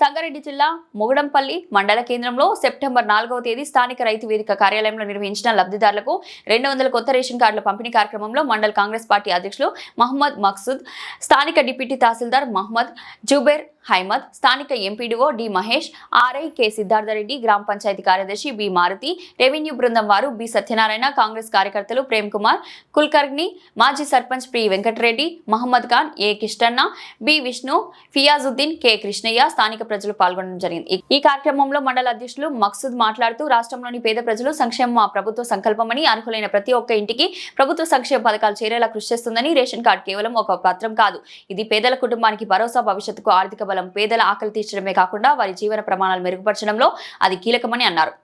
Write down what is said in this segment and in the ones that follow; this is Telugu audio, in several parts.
సంగారెడ్డి జిల్లా మొగడంపల్లి మండల కేంద్రంలో సెప్టెంబర్ నాలుగవ తేదీ స్థానిక రైతు వేదిక కార్యాలయంలో నిర్వహించిన లబ్ధిదారులకు రెండు వందల కొత్త రేషన్ కార్డుల పంపిణీ కార్యక్రమంలో మండల కాంగ్రెస్ పార్టీ అధ్యక్షులు మహమ్మద్ మక్సూద్ స్థానిక డిప్యూటీ తహసీల్దార్ మహమ్మద్ జుబేర్ హైమద్ స్థానిక MPDO D Mahesh RI K Siddhartha Reddy గ్రామ పంచాయతీ కార్యదర్శి బి మారుతి రెవెన్యూ బృందం వారు బి సత్యనారాయణ కాంగ్రెస్ కార్యకర్తలు ప్రేమ్ కుమార్ కుల్కర్ని మాజీ sarpanch P Venkata Reddy Mohammed Khan A Kishtanna B Vishnu Fayazuddin K Krishnaiah స్థానిక ప్రజలు పాల్గొనడం జరిగింది. ఈ- కార్యక్రమంలో మండల అధ్యక్షులు మక్సూద్ మాట్లాడుతూ రాష్ట్రంలోని పేద ప్రజలు సంక్షేమం మా ప్రభుత్వ సంకల్పమని అర్హులైన ప్రతి ఒక్క ఇంటికి ప్రభుత్వ సంక్షేమ పథకాలు చేరేలా కృషి చేస్తుందని రేషన్ కార్డు కేవలం ఒక పత్రం కాదు. ఇది పేదల కుటుంబానికి భరోసా భవిష్యత్తుకు ఆర్థిక బలం పేదల ఆకలి తీర్చడమే కాకుండా వారి జీవన ప్రమాణాలు మెరుగుపరచడంలో అది కీలకమని అన్నారు.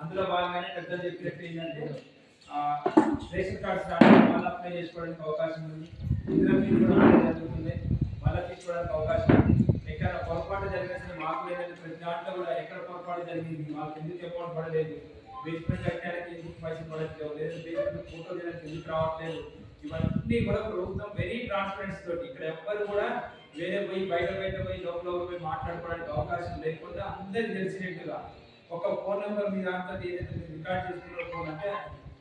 అందులో భాగంగానే పెద్దలు చెప్పినట్టు ఏంటంటే రేషన్ కార్డ్స్ రావడానికి మళ్ళీ అప్లై చేసుకోవడానికి అవకాశం ఉంది ఇందులో మీరు కూడా జరుగుతుంది మళ్ళీ తీసుకోవడానికి అవకాశం ఉంది ఎక్కడ పొరపాటు జరిగిన సరే మాకు లేదంటే ప్రతి దాంట్లో కూడా ఎక్కడ పొరపాటు జరిగింది మాకు ఎందుకు అమౌంట్ పడలేదు బేస్మెంట్ కట్టడానికి ఎందుకు పైసలు పడట్లేదు లేదా? బేస్మెంట్ ఫోటో చేయడానికి ఎందుకు రావట్లేదు? ఇవన్నీ కూడా ప్రభుత్వం వెరీ ట్రాన్స్పరెన్సీ తోటి ఇక్కడ ఎవ్వరు కూడా వేరే పోయి బయట బయట పోయి లోపల పోయి మాట్లాడుకోవడానికి అవకాశం లేకుండా అందరికి తెలిసినట్టుగా ఒక ఫోన్ నెంబర్ మీ దాంట్లో ఏదైతే రికార్డ్ చేసుకున్న ఫోన్ అంటే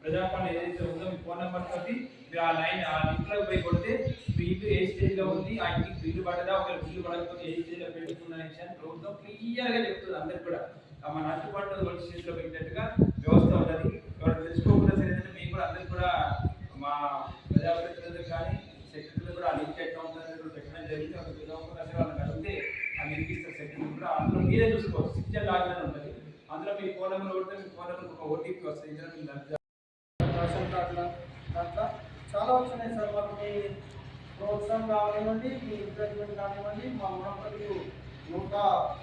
ప్రజాపాలన ఏదైతే ఉందో మీ ఫోన్ నెంబర్ తోటి మీరు ఆ లైన్ ఆ లింక్ పోయి కొడితే మీ ఇల్లు ఏ స్టేజ్లో ఉంది ఆ ఇంటికి బిల్లు పడదా ఒకవేళ బిల్లు పడకపోతే ఏ స్టేజ్లో పెట్టుకున్న విషయాన్ని ప్రభుత్వం క్లియర్గా చెప్తుంది అందరికి కూడా. ఆ మన అట్టుపట్టు వచ్చి స్టేజ్లో పెట్టినట్టుగా వ్యవస్థ ఉన్నది ఎవరు తెలుసుకోకుండా సరే ఏంటంటే మీకు కూడా అందరికి కూడా మా ప్రజాప్రతినిధులకు కానీ సెక్రటరీలు కూడా ఆ లింక్ అకౌంట్ పెట్టడం జరిగింది ఒక తెలియకుండా సరే వాళ్ళని కలిగితే ఆ లింక్ ఇస్తారు సెక్రటరీ కూడా. అందులో మీరే చూసుకోవచ్చు సిక్స్టల్ లాగిన్ ఉంటుంది. అందులో మీ ఫోన్ నెంబర్ కొడితే మీ ఫోన్ నెంబర్ ఒక ఓటీపీ వస్తుంది. ఇందులో మీ లబ్ధి రేషన్ కార్డుల దాంట్లో చాలా వచ్చినాయి సార్ మాకు మీ ప్రోత్సాహం కానివ్వండి మీ ఎంకరేజ్మెంట్ కానివ్వండి మా ఉన్నప్పటికీ నూట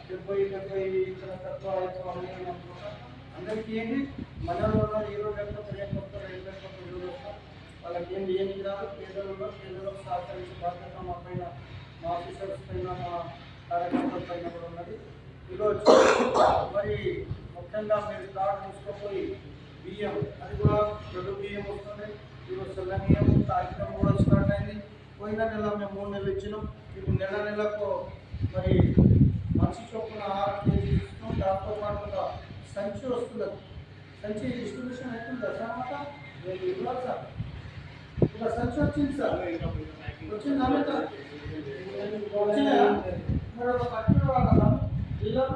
డెబ్బై డెబ్బై ఇక్కడ తక్కువ అవుతామని అనుకుంటా అందరికీ ఏంటి మనలో ఉన్న ఈరోజు లేకపోతే రేపు వస్తారు రేపు లేకపోతే ఈరోజు వాళ్ళకి ఏం ఏమి రాదు. పేదలలో పేదలకు సహకరించే బాధ్యత మా పైన మా ఆఫీసర్స్ పైన మా కార్యకర్తల పైన కూడా ఉన్నది. ఈరోజు మరి ముఖ్యంగా మీరు కార్డు తీసుకుపోయి బియ్యం అది కూడా రెండు బియ్యం వస్తుంది? ఈరోజు తెల్ల కార్యక్రమం కూడా స్టార్ట్ అయింది. పోయిన నెల మేము మూడు నెలలు ఇచ్చినాం. ఇప్పుడు నెల నెలకు మరి మనిషి చొప్పున ఆరు కేజీలు ఇస్తున్నాం. దాంతో పాటుగా సంచి వస్తుంది. సంచి డిస్ట్రిబ్యూషన్ అవుతుంది సార్ రేపు ఇవ్వాలి సార్? ఇలా సంచి వచ్చింది సార్. వచ్చింది అమిత వచ్చిందా మరి ఒక పట్టుడు వాళ్ళ డీలర్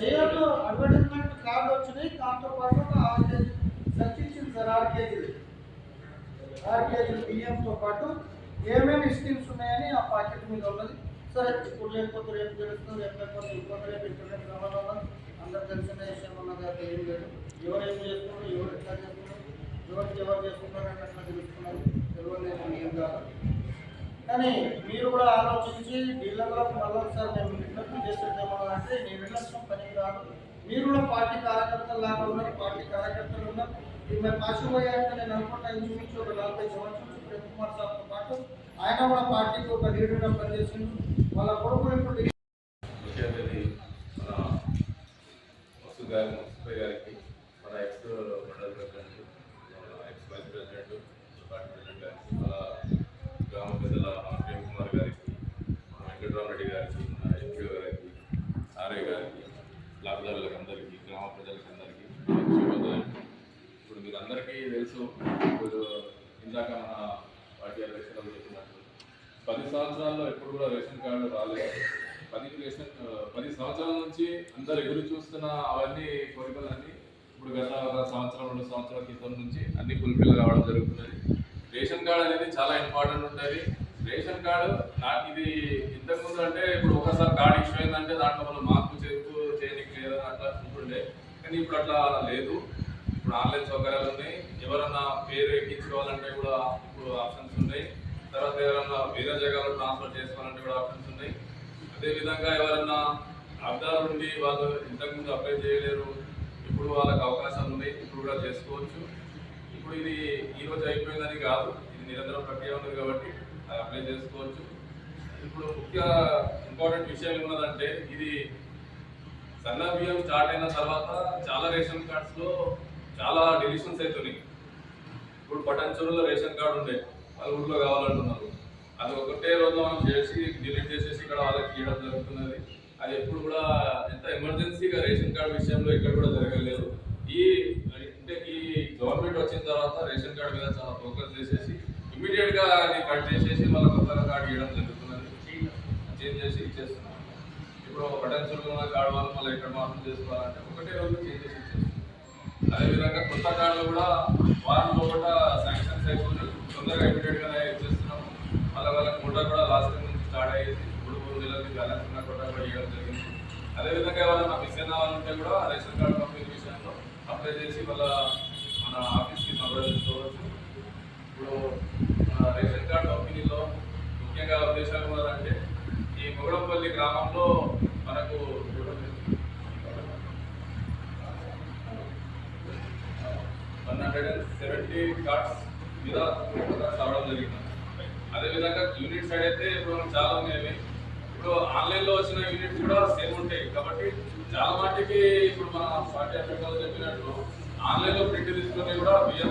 చేయడంలో అడ్వర్టైజ్మెంట్ కార్డు వచ్చినాయి దాంతో పాటు ఒక ఆరు కేజీ సచిన్ సార్ ఆరు కేజీలు ఆర్కేజీ బియ్యంతో పాటు ఏమేమి స్కీమ్స్ ఉన్నాయని ఆ పాకెట్ మీద ఉన్నది. సరే ఇప్పుడు లేకపోతే రేపు తెలుస్తుంది రేపు లేకపోతే ఇంకొక రేపు ఇంటర్నెట్ రావాలన్నా అందరు తెలిసిన విషయం ఉన్నది అది ఏం లేదు. ఎవరు ఏం చేస్తున్నారు ఎవరు ఎట్లా చేస్తున్నారు ఎవరికి ఎవరు చేస్తున్నారు అని అట్లా తెలుస్తున్నారు. తెలియలేదు ఏం కాదు. కానీ మీరు కూడా ఆలోచించి డీలర్లకు మళ్ళీ ఒకసారి మేము విజ్ఞప్తి చేసేది ఏమన్నా అంటే నీ నిర్లక్ష్యం పనికి రాదు మీరు కూడా పార్టీ కార్యకర్తలు లాగా ఉన్నారు పార్టీ కార్యకర్తలు ఉన్నారు. మేము కాశీపోయాక నేను అనుకుంటా ఇంచుమించు ఒక నలభై సంవత్సరాలు ప్రేమ్ కుమార్ సార్తో పాటు ఆయన కూడా పార్టీకి ఒక లీడర్గా పనిచేసిండు. వాళ్ళ కొడుకు ఇప్పుడు ముఖ్య అతిథి మన మసు గారి మున్సిపల్ గారికి మన ఎక్స్ మండల ప్రెసిడెంట్ మన ex vice president party president గారికి మన గ్రామ పెద్దల మన ప్రేమ్ కుమార్ గారికి మన వెంకటరామరెడ్డి గారికి మన ఎంపీ గారికి ఆర్ఐ గారికి లాభదారులకు అందరికీ గ్రామ ప్రజలకు అందరికీ శుభోదయం ఇప్పుడు మీరు అందరికీ ఇప్పుడు ఇందాక మన పార్టీ అధ్యక్షులు చెప్పినట్టు పది సంవత్సరాల్లో ఎప్పుడు కూడా రేషన్ కార్డు రాలేదు. పది రేషన్ పది సంవత్సరాల నుంచి అందరు ఎదురు చూస్తున్న అవన్నీ కోరికలన్నీ ఇప్పుడు గత సంవత్సరం రెండు సంవత్సరాల క్రితం నుంచి అన్ని ఫుల్ఫిల్ కావడం జరుగుతున్నది. రేషన్ కార్డు అనేది చాలా ఇంపార్టెంట్ ఉంటుంది. రేషన్ కార్డు నాకు ఇది ఇంతకుముందు అంటే ఇప్పుడు ఒకసారి కార్డు ఇష్యూ అయిందంటే దాంట్లో మనం మార్పు చేస్తూ చేయడానికి లేదని అట్లా ఉంటుండే. కానీ ఇప్పుడు అట్లా లేదు. ఇప్పుడు ఆన్లైన్ సౌకర్యాలు ఉన్నాయి. ఎవరన్నా పేరు ఎక్కించుకోవాలంటే కూడా ఇప్పుడు ఆప్షన్స్ ఉన్నాయి. తర్వాత ఎవరన్నా వేరే జగాలో ట్రాన్స్ఫర్ చేసుకోవాలంటే కూడా ఆప్షన్స్ ఉన్నాయి. అదేవిధంగా ఎవరన్నా అర్థాలు ఉండి వాళ్ళు ఇంతకుముందు అప్లై చేయలేరు. ఇప్పుడు వాళ్ళకి అవకాశాలు ఉన్నాయి. ఇప్పుడు కూడా చేసుకోవచ్చు. ఇప్పుడు ఇది ఈ అయిపోయిందని కాదు. ఇది నిరంతర ప్రక్రియ ఉంది కాబట్టి అది అప్లై చేసుకోవచ్చు. ఇప్పుడు ముఖ్య ఇంపార్టెంట్ విషయం ఏమన్నదంటే ఇది సన్న బియ్యం స్టార్ట్ అయిన తర్వాత చాలా రేషన్ కార్డ్స్లో చాలా డిలిషన్స్ అవుతున్నాయి ఇప్పుడు పటాన్చూరులో రేషన్ కార్డు ఉండే అది ఊళ్ళో కావాలంటున్నారు. అది ఒకటే రోజు మనం చేసి డిలీట్ చేసేసి ఇక్కడ వాళ్ళకి ఇవ్వడం జరుగుతున్నది. అది ఎప్పుడు కూడా ఎంత ఎమర్జెన్సీగా రేషన్ కార్డు విషయంలో ఇక్కడ కూడా జరగలేదు. ఈ అంటే ఈ గవర్నమెంట్ వచ్చిన తర్వాత రేషన్ కార్డు మీద చాలా ఫోకస్ చేసేసి ఇమీడియట్గా అది కట్ చేసేసి మళ్ళీ కొత్తగా కార్డు ఇవ్వడం జరుగుతున్నది. చేంజ్ చేసి ఇచ్చేస్తున్నాం ఇప్పుడు పటాన్చూరులో ఉన్న కార్డు వాళ్ళు మళ్ళీ ఎక్కడ మార్పు చేసుకోవాలంటే ఒకటే రోజు చేంజ్ చేసి అదేవిధంగా కొత్త కార్డులు కూడా వారం లోపల శాంక్షన్స్ అయిపోయి తొందరగా ఇమీడియట్గా గా మళ్ళీ వాళ్ళ కోట కూడా లాస్ట్ టైం నుంచి స్టార్ట్ అయ్యేది మూడు మూడు నెలలకి బ్యాలెన్స్ ఉన్న కోట కూడా ఇవ్వడం జరిగింది. అదేవిధంగా ఎవరైనా మిస్ అయిన వాళ్ళు ఉంటే కూడా రేషన్ కార్డు పంపిణీ విషయంలో అప్లై చేసి వాళ్ళ మన ఆఫీస్కి సంప్రదించుకోవచ్చు ఇప్పుడు రేషన్ కార్డు పంపిణీలో ముఖ్యంగా ఉద్దేశాలు ఉన్నారంటే ఈ మొగడంపల్లి గ్రామంలో మనకు one hundred and seventy cards మీద రావడం జరిగింది. అదేవిధంగా యూనిట్ సైడ్ అయితే ఇప్పుడు చాలా ఉన్నాయి ఇప్పుడు ఆన్లైన్లో వచ్చిన యూనిట్స్ కూడా సేమ్ ఉంటాయి. కాబట్టి చాలా మటుకి ఇప్పుడు మన పార్టీ అభ్యర్థులు చెప్పినట్టు ఆన్లైన్లో ప్రింట్ తీసుకుని కూడా బియ్యం